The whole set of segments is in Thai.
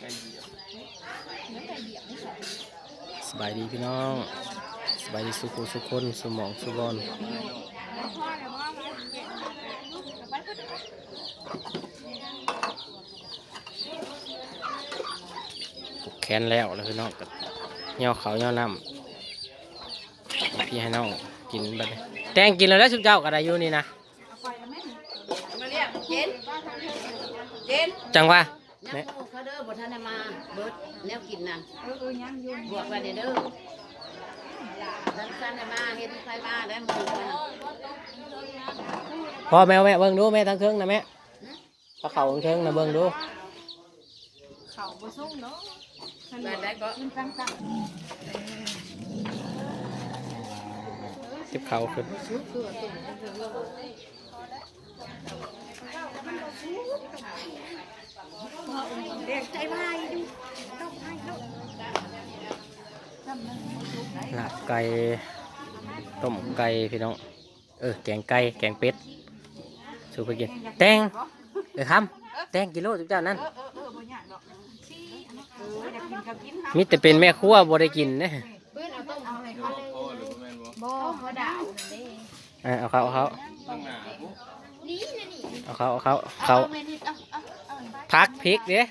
สบายดีพี่น้อง สบายดีสุขุสุขคนสมองสุบอลปลุกแขนแล้วแล้วพี่น้องก็เหนียวเขาเหนียวน้ำพี่ให้น้องกินบัดนี้แตงกินแล้วแล้วชุบเจ้าก็ไดอยู่นี่นะมาเรียกเจนเจ นจังว่ายัแม่งเขาเด้อบ่ทันได้มาเบิดแนวกินนั่นเออเออยังอยู่บวกไว้เด้อเด้อทันทันได้มาเฮ็ดไฟมาได้หมู่กันพ่อแม่แม่เบิ่งดูแม่ทั้งเทิงนะแม่พระเขาทั้งเทิงนะเบิ่งดูเขาบ่ส่งเนาะได้ได้ก็กินตั้งตั้งทิบเขาขึ้นชุบคือตุ่ม เรียกใจวายดูต้องให้ลูกลาบไก่ต้มไก่พี่น้อง เออแกงไก่แกงเป็ดสูไปกินแตงเออครับแตงกิโลจุ๊บเจ้านั่นมิแต่เป็นแม่ครัวบ่ได้กินนะเอาเขาเอาเขาเอาเขาเอาเขาเขา พักพริกเด้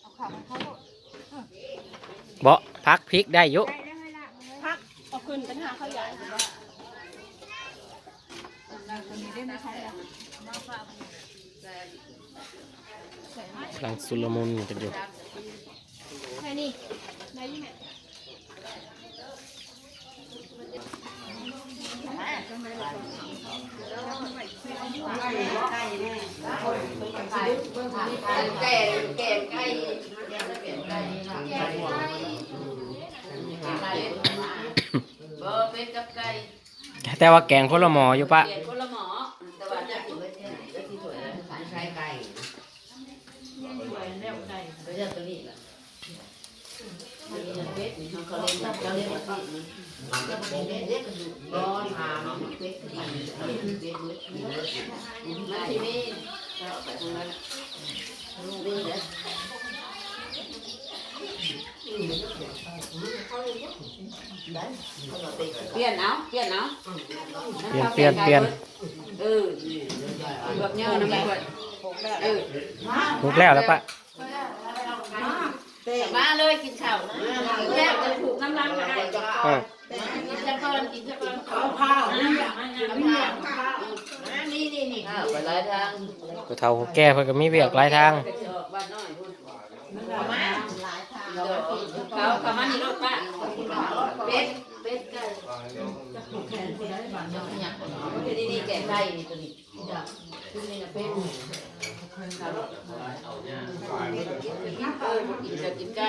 เอาข้าวมาเขาลูกบ่พักพริกได้อยุได้ได้ให้ละพักเอาขึ้นเป็นหาข้าวใหญ่ว่าคนนี้ได้ไม่ใช่แล้วกำลังสุลมุนกันอยู่ใช่นี่ได้ยี่ แม่แก่แก่ไก่แก่ไก่บ่เป็นกับไก่แต่ว่าแกงคนละหมออยู่ปะเปลี่ยนคนละหมอแต่ว่าจะกินไว้ที่ไหนก็ที่สวยแล้วขายไก่ไก่สวยแล้วไก่ก็จะตัวนี้แหละอันนี้จะเป็ดนี่เขาเล่นเขาเล่นมาสิมันก็เป็นเล็กๆอยู่บ่ถามเป็ดที่ เป็ดมืดมาที่นี่ก็เอาไปตรงนั้นลูกนี่แหละเปลี่ยนเอาเปลี่ยนเอาเปลี่ยนเปลี่ยนเปลี่ยนเออแบบเนี้ยนะไม่ควรเออลุกแล้วแล้วปะมาเลยกินข้าวแล้วจะถูกน้ำรังอะไรเออกินจะก่อนกินจะก่อนข้าวข้าว นี่นี่นี่นี่ข้าวไปหลายทางกูเท่าแก่เพิ่นก็มีเวียกหลายทางกระจอกบ้านน้อยพุ่นมาเขาเขามานี่รถป้าเป็ดเป็ดไก่ดีดีแก่ไก่นี่ตัวนี้ตัวนี้นะเป็ดเออกินจะกินไก่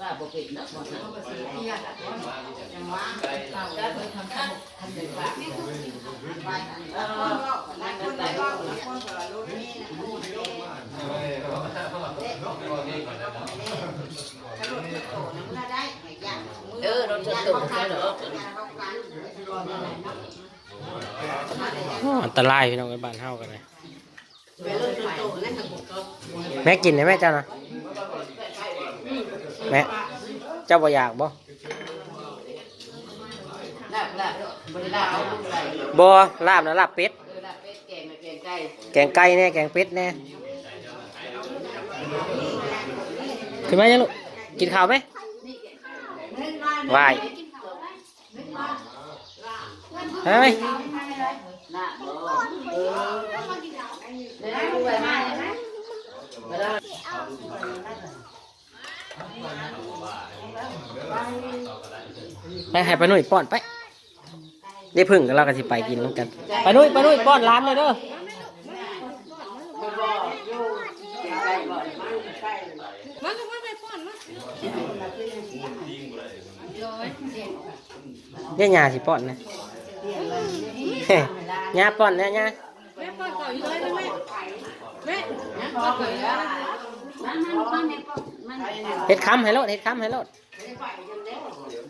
เออว่าปกติเนาะหมดนะกัดไปทำข้าวทำเป็นปากเออนั่งกันไปเออรถตุ่มใช่เหรออันตรายพี่น้องไอ้บ้านเฮากันเลยไปรถชนตุ่มนั่นก็แม่กินได้ไหมเจ้านะ แม่เจ้าบ่อยากบ่ลาบลาบบริลาบเอาลูกไหลบ่ลาบนะลาบเป็ด เออลาบเป็ดแกงแกงไก่แกงไก่แน่แกงเป็ดแน่ขึ้นมายังลูกกินข้าวไหมวายไปไหมลาบเออเดี๋ยวดูไปมาเลยไหมเวลา ไปให้ไปานุ่ยป้อนไปได้พึ่งกันเรากันสิไปกินน้ำกันไปานุ่ยไปานุ่ยป้อนร้านเลยเด้อมาก็มาไปป้อนมาเรียยาสิป้อนนะยาป้อนนี่ยาแม่ปล่อยก่อนเลยแม่แม่นะพอเกิดแล้ว มันมันมันมันเฮ็ดคำให้โลดเฮ็ดคำให้โลด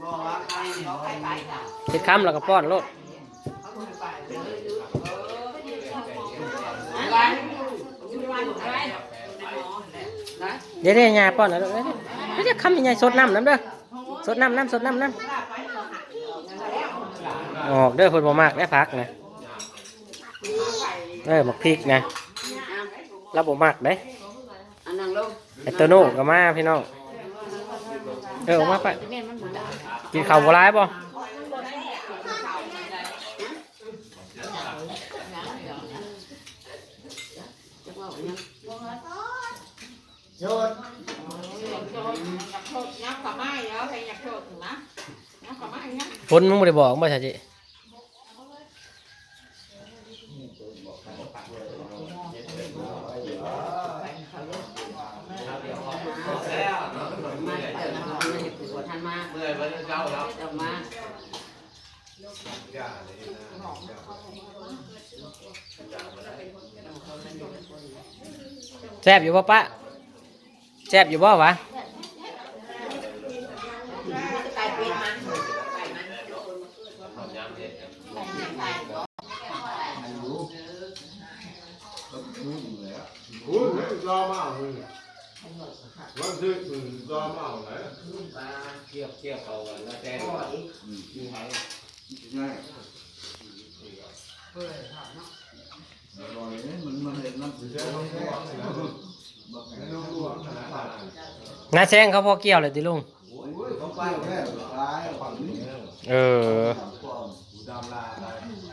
บอกว่าใครเขาใครไปจ้ะเฮ็ดคำแล้วก็ป้อนโลดอะไรอะไรนะเดี๋ยวเดี๋ยวยาป้อนให้วเดี๋ยวเดี๋ยวคำใหญ่ๆสดน้ำน้ำเด้อสดน้ำน้ำสดน้ำน้ำออกเด้อเพิ่นบ่มากได้พักนะเออหมักพริกนะเราบ่มากเด้ ไอ้ตัวโน่ก็มาพี่น้องเออออกมาไปแม่มันหมดแล้วกินข้าวบ่ร้ายบ่จะว่าอย่างโจดอยากโทษยักษ์กับไม้แล้วใครอยากโทษถึงนะยักษ์กับไม้นะผลมึง บ่บอกบ่ใช่จิมาเปิดมามันจะปวดทันมาเมื่อยวันเช้าแล้วจะมาแซ่บอยู่บ่ปะแซ่บอยู่บ่วะไก่เป็ดมันทำยามเย็ Vâng, thế ừ, do mạo đấy. เกี่ยวเกี่ยวเขากันแล้วแต่ Nó đùa, nó bảo là นาแซงเขาพอเกี่ยวเลยติลุงเออ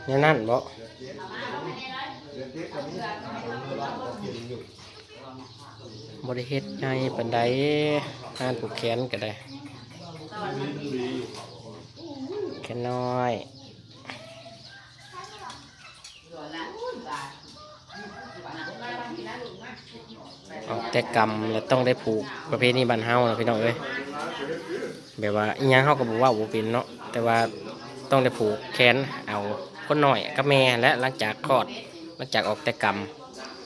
เนี่ยนั่นบ่ บริเฮ็ดไงปันไดงานผูกแขนก็ได้แค่น้อยออกแต่กรรมแล้วต้องได้ผูกประเพณีบ้านเฮานะพี่น้องเอ้ยแบบว่าอีหยังเฮาก็บอกว่าบ่เป็นเนาะแต่ว่าต้องได้ผูกแขนเอาคนหน้อยกับแม่และหลังจากคลอดหลังจากออกแต่กรรม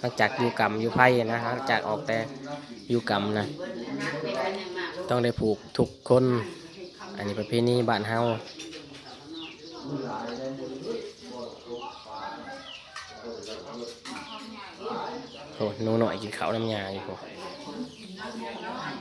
หลังจากอยู่กรรมอยู่ไพ่นะหลังจากออกแต่อยู่กรรมนะต้องได้ผูกทุกคน อันนี้ประเพณีบ้านเฮาโหนูหน่อยกินข้าวน้ำยาอยู่พอมันเห็นยาก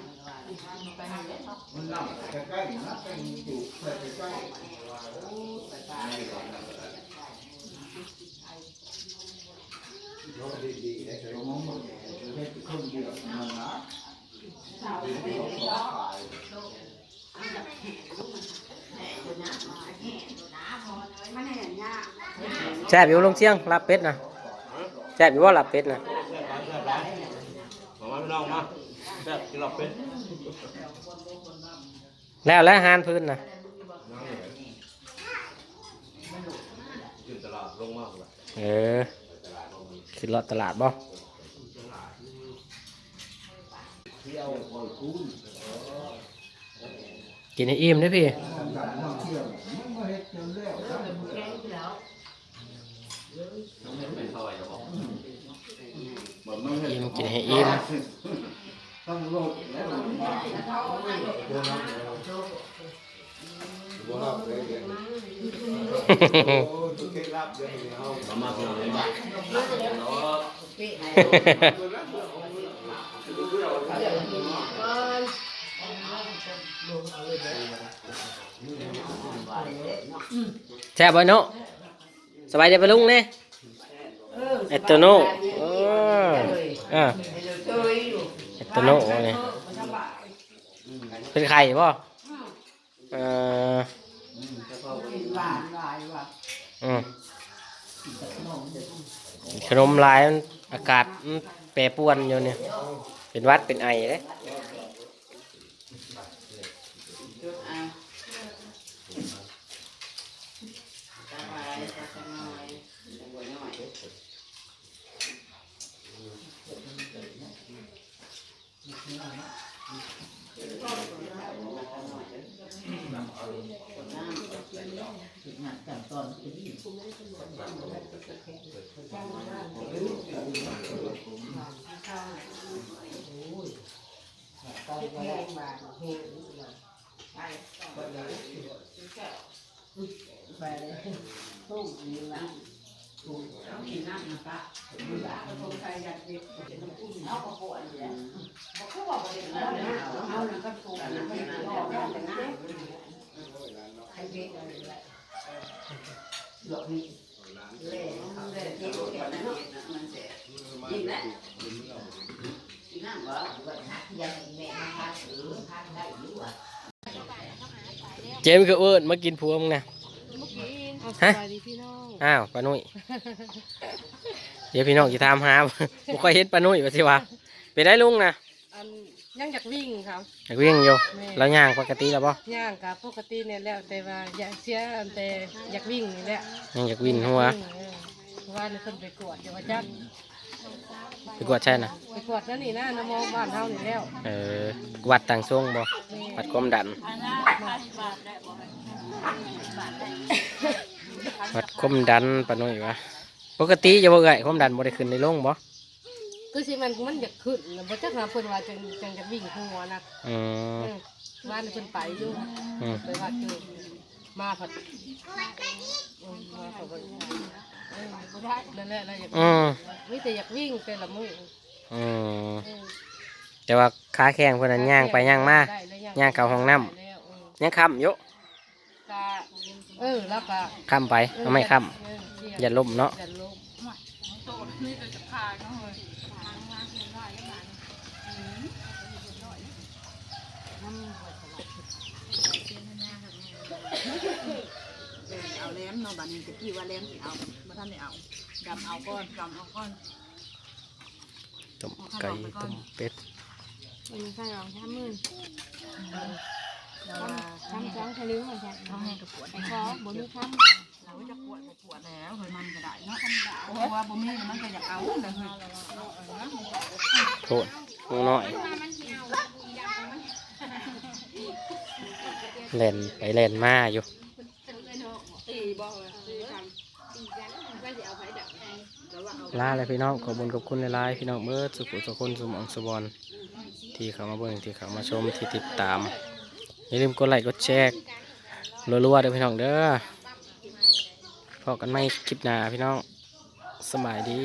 แซ่บอยู่ลงเชียงลาบเป็ดนะแซ่บอยู่ว่าลาบเป็ดนะแล้วแล้วหารพื้นนะขึ้นต สิเลาะตลาดบ่กินให้อิ่มด้วยพี่อิ่มกินให้อิ่มฮ่ มกินให้อิ่ม bố học đấy kìa. Ô, tôi kết lắp cho mình không. มามาคือเลยบ้าง Tôi lắp được không? แซ่บบ่เนาะสบายดีปะลุงเนี่ยเอตโตโน่เอออ่าเอตโตโน่เนี่ยเป็นไข่ป่ะเออ อืมขนมลายมันอากาศมันแปรปรวนอยู่เนี่ย เป็นวัดเป็นไอเลย นงานกันตอนเป็นที่ไปเลยตู้มีละตู้มีน้ำนะคะมีละคนไทยอยากเด็กเอากระปุกอันนี้บอกเขาบอกว่าเด็กแล้วนะเอาหนังกระปุกอันนั้นไม่ได้บอกได้แต่ง่ายใครเด็กอะไร หลอกนี่เล่เล่ที่เขาเก็บนั่นมันเสียยิงแล้วยิงน้ำก็ว่าหักยังแม่มาพักหรือพักได้หรือว่าเจมส์ก็เอิ้นมากินผัวมึงนะเอาสบายดีพี่น้องอ้าวป้านุ่ยเดี๋ยวพี่น้องจะถามหาบ่ค่อยเห็นป้านุ่ยว่าสิว่าไปได้ลุงนะอัน ยังอยากวิ่งครับ อยากวิ่งอยู่แม่ แล้วย่างปกติแล้วบ่ย่างกับปกติเนี่ยแหล้วแต่ว่าอยากเสียอันแต่อยากวิ่งนี่แหละยังอยากวิ่งหัวเออเพราะว่าในคนไปกวดเดี๋ยวว่าจักไปกวดใช่นะไปกวดนั่นนี่นะน้ำมองบ้านเฮานี่แล้วเออวัดต่างช่วงบ่วัดความดัน วัดความดันป้านุ่ยวะปกติจะบ่เอ่ยความดันบ่ได้ขึ้นในลงบ่ คือสิมันมันอยากขึ้นนะบ่จักหาเพิ่นว่าจังจังจะวิ่งหัวนะอืมเออบ้านเพิ่นไปอยู่อืมไปว่าเจอมาผัดอืมมาผัดบ่เออบ่ได้นั่นแหละเราอยากอืมมีแต่อยากวิ่งแต่ละมื้ออืมเออแต่ว่าขาแข็งเพิ่นนั้นย่างไปย่างมา ได้แล้วย่างเข้าห้องน้ำ ได้แล้วเออยังค้ำอยู่กะเออแล้วก็ค้ำไปเอาไม่ค้เออเสี่งอย่าล้มเนาะ อย่าล้ม โตนี่ก็จะพาเนาะเฮ้ย เอาแหลมเนาะบัดนี้ตะกี้ว่าแหลมสิเอาบ่ทันได้เอาดำเอาก่อนดำเอาก่อนต้มไก่ต้มเป็ดมันใส่รองช้ำมือแล้วว่าช้ำจ้องทะลึ่งมันใช่เอาให้กระปวดไอ้คอบ่มีช้เราจะปวดบ่ปวดแล้วเฮ้ยมันก็ได้เนาะเพราะว่าบ่มีมันก็อยากเอาแต่เฮ้ยโทษงูน้อยเล่นไปเล่นมาอยู่ ตีบ่เฮ้ยตีกันตีกันว่าสิเอาไผดักแล้วว่าเอาลาเลยพี่น้องขอบคุญขอบคุณหลายๆพี่น้องเบิร์ดสุขุสุคนสมองสุบอลที่เข้ามาเบิ่งที่เข้ามาชมที่ติดตามอย่าลืมกดไลค์กดแชร์รัวๆเด้อพี่น้องเด้อพอกันไม่คลิปหน้าพี่น้องสบายดี